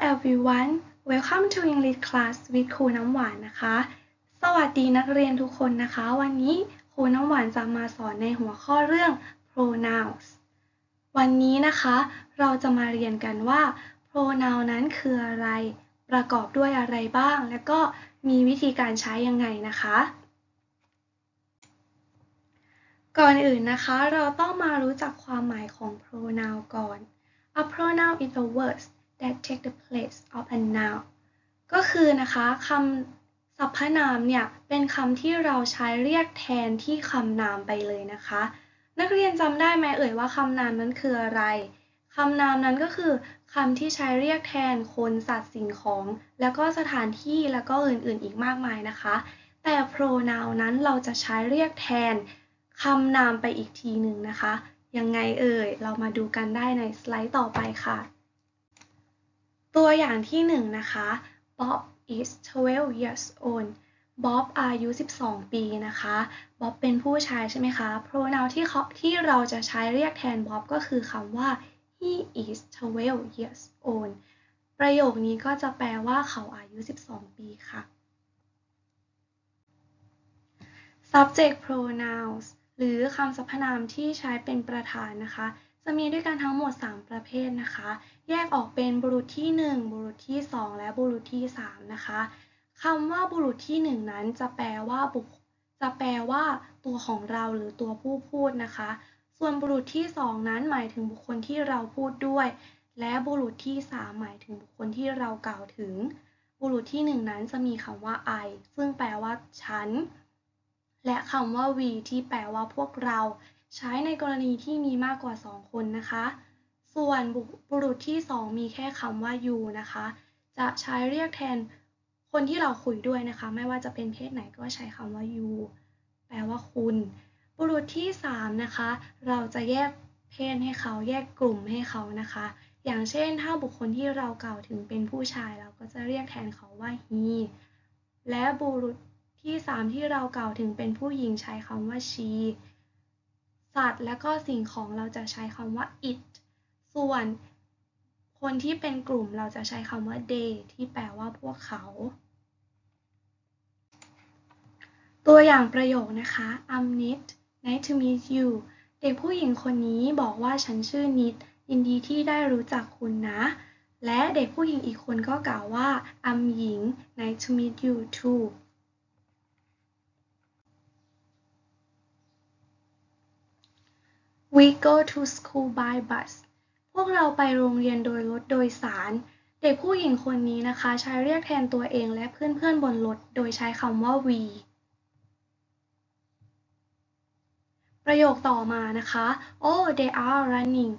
everyone welcome to English class with ครูน้ำหวานนะคะ สวัสดีนักเรียนทุกคนนะคะ วันนี้ครูน้ำหวานจะมาสอนในหัวข้อเรื่อง pronouns วันนี้นะคะ เราจะมาเรียนกันว่า pronoun นั้นคืออะไร ประกอบด้วยอะไรบ้าง และก็มีวิธีการใช้ยังไงนะคะ ก่อนอื่นนะคะ เราต้องมารู้จักความหมายของ pronoun ก่อน A pronoun is a word that take the place of a noun ก็คือนะคะคำสรรพนามเนี่ยเป็นคำที่เราใช้เรียกแทนที่คำนามไปเลยนะคะ นักเรียนจำได้ไหมเอ่ยว่าคำนามนั้นคืออะไรคำนามนั้นก็คือคำที่ใช้เรียกแทนคนสัตว์สิ่งของ แล้วก็สถานที่แล้วก็อื่นๆอีกมากมายนะคะ แต่ pronoun นั้นเราจะใช้เรียกแทนคำนามไปอีกทีหนึ่งนะคะ ยังไงเอ่ย เรามาดูกันได้ในสไลด์ต่อไปค่ะ ตัวอย่างที่หนึ่งนะคะ Bob is 12 years old Bob อายุ 12 ปีนะคะ Bob เป็นผู้ชายใช่ไหมคะ pronoun ที่เขาที่เราจะใช้เรียกแทน Bob ก็คือคำว่า he is 12 years old ประโยคนี้ก็จะแปลว่าเขาอายุ 12 ปีค่ะ subject pronouns หรือคำสรรพนามที่ใช้เป็นประธานนะคะ จะมีด้วยกันทั้งหมด 3 ประเภทนะคะ แยกออกเป็นบุรุษที่ 1 บุรุษที่ 2 และบุรุษที่ 3 นะคะคำว่าบุรุษที่ 1 นั้นจะแปลว่าบุคจะแปลว่าตัวของเราหรือตัวผู้พูดนะคะ ส่วนบุรุษที่ 2 นั้นหมายถึงบุคคลที่เราพูดด้วย และบุรุษที่ 3 หมายถึงบุคคลที่เรากล่าวถึง บุรุษที่ 1 นั้นจะมีคำว่า I ซึ่งแปลว่าฉัน และคำว่า we ที่แปลว่าพวกเรา ใช้ในกรณีที่มีมากกว่า 2 คนนะคะ ส่วนบุรุษที่ 2 มีแค่คำว่า you นะคะ จะใช้เรียกแทนคนที่เราคุยด้วยนะคะ ไม่ว่าจะเป็นเพศไหนก็ใช้คำว่า you แปลว่าคุณ บุรุษที่ 3 นะคะ เราจะแยกเพศให้เขาแยกกลุ่มให้เขานะคะ อย่างเช่น ถ้าบุคคลที่เรากล่าวถึงเป็นผู้ชาย เราก็จะเรียกแทนเขาว่า he และบุรุษที่ 3 ที่เรากล่าวถึงเป็นผู้หญิงใช้คำว่า she สัตว์ และก็สิ่งของเราจะใช้คำว่า it ส่วนคนที่เป็นกลุ่มเราจะใช้คำว่า they ที่แปลว่าพวกเขา ตัวอย่างประโยคนะคะ I'm Nit nice to meet you เด็กผู้หญิงคนนี้บอกว่าฉันชื่อนิดยินดีที่ได้รู้จักคุณนะ และเด็กผู้หญิงอีกคนก็กล่าวว่า I'm หญิง nice to meet you too We go to school by bus พวกเราไปโรงเรียนโดยรถโดยสาร เด็กผู้หญิงคนนี้นะคะใช้เรียกแทนตัวเองและเพื่อนๆบนรถโดยใช้คำว่า we ประโยคต่อมานะคะ Oh they are running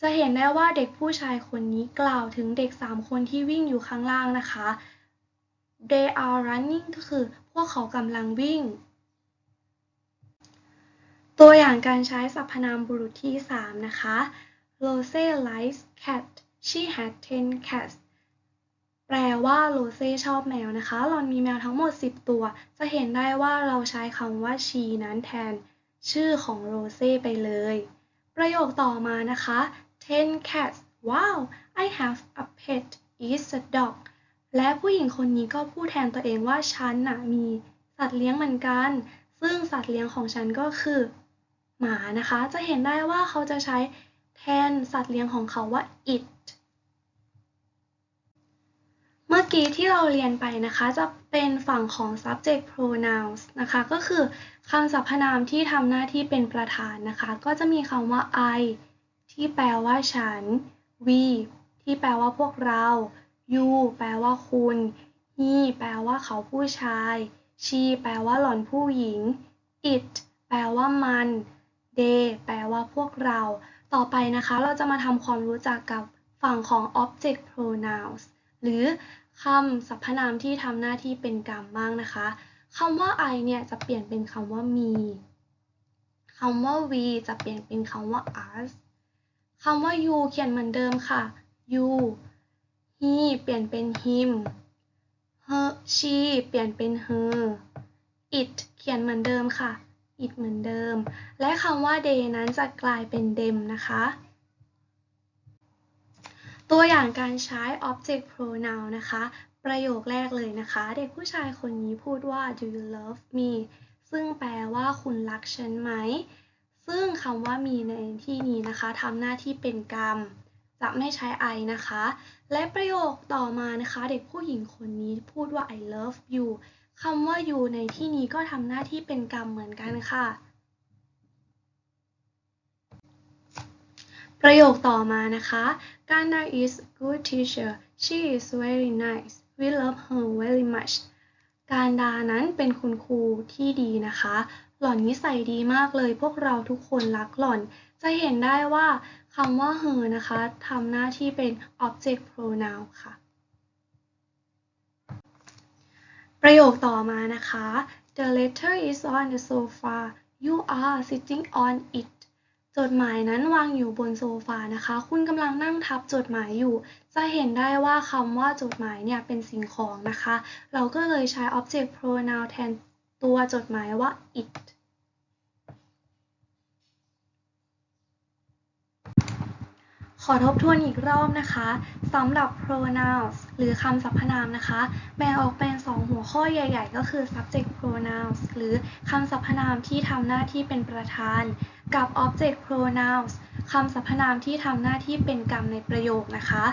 จะเห็นได้ว่าเด็กผู้ชายคนนี้กล่าวถึงเด็ก 3 คนที่วิ่งอยู่ข้างล่างนะคะ they are running ก็คือพวกเขากำลังวิ่ง ตัวอย่างการใช้สรรพนามบุรุษที่ 3 นะคะ Rose likes cat she had 10 cats แปลว่าโรเซ่ชอบแมวนะคะ หลอนมีแมวทั้งหมด 10 ตัว จะเห็นได้ว่าเราใช้คำว่า she นั้นแทน ชื่อของโรเซ่ไปเลย ประโยคต่อมานะคะ10 cats wow I have a pet it's a dog และผู้หญิงคนนี้ก็พูดแทนตัวเองว่าฉันน่ะมีสัตว์เลี้ยงเหมือนกัน ซึ่งสัตว์เลี้ยงของฉันก็คือ หมานะคะ จะเห็นได้ว่าเขาจะใช้แทนสัตว์เลี้ยงของเขาว่า it เมื่อกี้ที่เราเรียนไปนะคะจะเป็นฝั่งของ subject pronouns นะคะ ก็คือคำสรรพนามที่ทำหน้าที่เป็นประธานนะคะ ก็จะมีคำว่า I ที่แปลว่าฉัน we ที่แปลว่าพวกเรา you แปลว่าคุณ he แปลว่าเขาผู้ชาย she แปลว่าหล่อนผู้หญิง it แปลว่ามัน they แปลว่าพวกเรา ต่อไปนะคะ เราจะมาทำความรู้จักกับฝั่งของ object pronouns หรือคำสรรพนามที่ทำหน้าที่เป็นกรรมบ้างนะคะคำว่า I เนี่ยจะเปลี่ยนเป็นคำว่า me คำว่า we จะเปลี่ยนเป็นคำว่า us คำว่า you เขียนเหมือนเดิมค่ะ you he เปลี่ยนเป็น him her she เปลี่ยนเป็น her it เขียนเหมือนเดิมค่ะ it เหมือนเดิม และคำว่า they นั้นจะกลายเป็น them นะคะ ตัวอย่างการใช้ object pronoun นะคะ ประโยคแรกเลยนะคะ เด็กผู้ชายคนนี้พูดว่า do you love me ซึ่งแปลว่าคุณรักฉันไหม ซึ่งคำว่ามีในที่นี้นะคะทำหน้าที่เป็นกรรม จะไม่ใช้ I นะคะ และประโยคต่อมานะคะ เด็กผู้หญิงคนนี้พูดว่า I love you คำว่า you ในที่นี้ก็ทำหน้าที่เป็นกรรมเหมือนกันค่ะ ประโยคต่อมานะคะ Ganda is a good teacher she is very nice we love her very much การดานั้นเป็นคุณครูที่ดีนะคะ หล่อนนิสัยดีมากเลย พวกเราทุกคนรักหล่อน จะเห็นได้ว่าคำว่า her นะคะทำหน้าที่เป็น object pronoun ค่ะ ประโยคต่อมานะคะ The letter is on the sofa you are sitting on it จดหมายนั้นวางอยู่บนโซฟานะคะ คุณกำลังนั่งทับจดหมายอยู่ จะเห็นได้ว่าคำว่าจดหมายเนี่ยเป็นสิ่งของนะคะ เราก็เลยใช้ object pronoun แทนตัวจดหมายว่า it ขอทบทวนอีกรอบนะคะสำหรับ pronouns หรือคำสรรพนามนะคะ แบ่งออกเป็น 2 หัวข้อใหญ่ ๆ ก็คือ subject pronouns หรือคำสรรพนามที่ทำหน้าที่เป็นประธาน กับ object pronouns คำสรรพนามที่ทำหน้าที่เป็นกรรมในประโยคนะคะ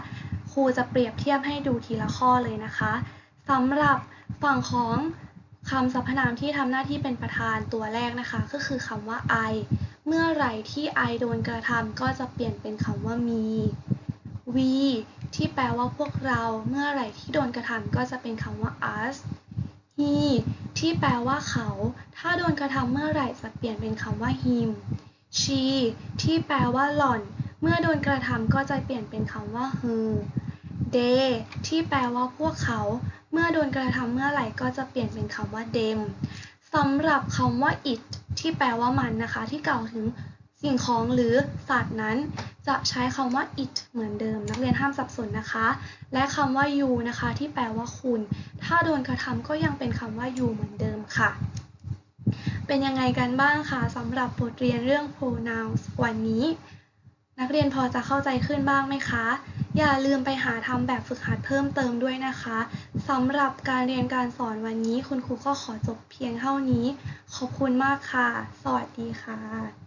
ครูจะเปรียบเทียบให้ดูทีละข้อเลยนะคะสำหรับฝั่งของ คำสรรพนามที่ทำหน้าที่เป็นประธานตัวแรกนะคะ ก็คือคำว่า I เมื่อไหร่ที่ I โดนกระทำก็จะเปลี่ยนเป็นคำว่ามี we ที่แปลว่าพวกเรา เมื่อไหร่ที่โดนกระทำก็จะเป็นคำว่า us he ที่แปลว่าเขา ถ้าโดนกระทำเมื่อไหร่จะเปลี่ยนเป็นคำว่า him she ที่แปลว่าหล่อน เมื่อโดนกระทำก็จะเปลี่ยนเป็นคำว่า her they ที่แปลว่าพวกเขา เมื่อโดนกระทำเมื่อไหร่ก็จะเปลี่ยนเป็นคำว่า them สำหรับคำว่า it ที่แปลว่ามันนะคะ ที่กล่าวถึงสิ่งของหรือสัตว์นั้น จะใช้คำว่า it เหมือนเดิม นักเรียนห้ามสับสนนะคะ และคำว่า you นะคะ ที่แปลว่าคุณ ถ้าโดนกระทำก็ยังเป็นคำว่า you เหมือนเดิมค่ะ เป็นยังไงกันบ้างคะสำหรับบทเรียนเรื่อง pronouns วันนี้ นักเรียนพอจะเข้าใจขึ้นบ้างไหมคะ อย่าลืมไปหาทำแบบฝึกหัดเพิ่มเติมด้วยนะคะสำหรับการเรียนการสอนวันนี้คุณครูก็ขอจบเพียงเท่านี้ ขอบคุณมากค่ะ สวัสดีค่ะ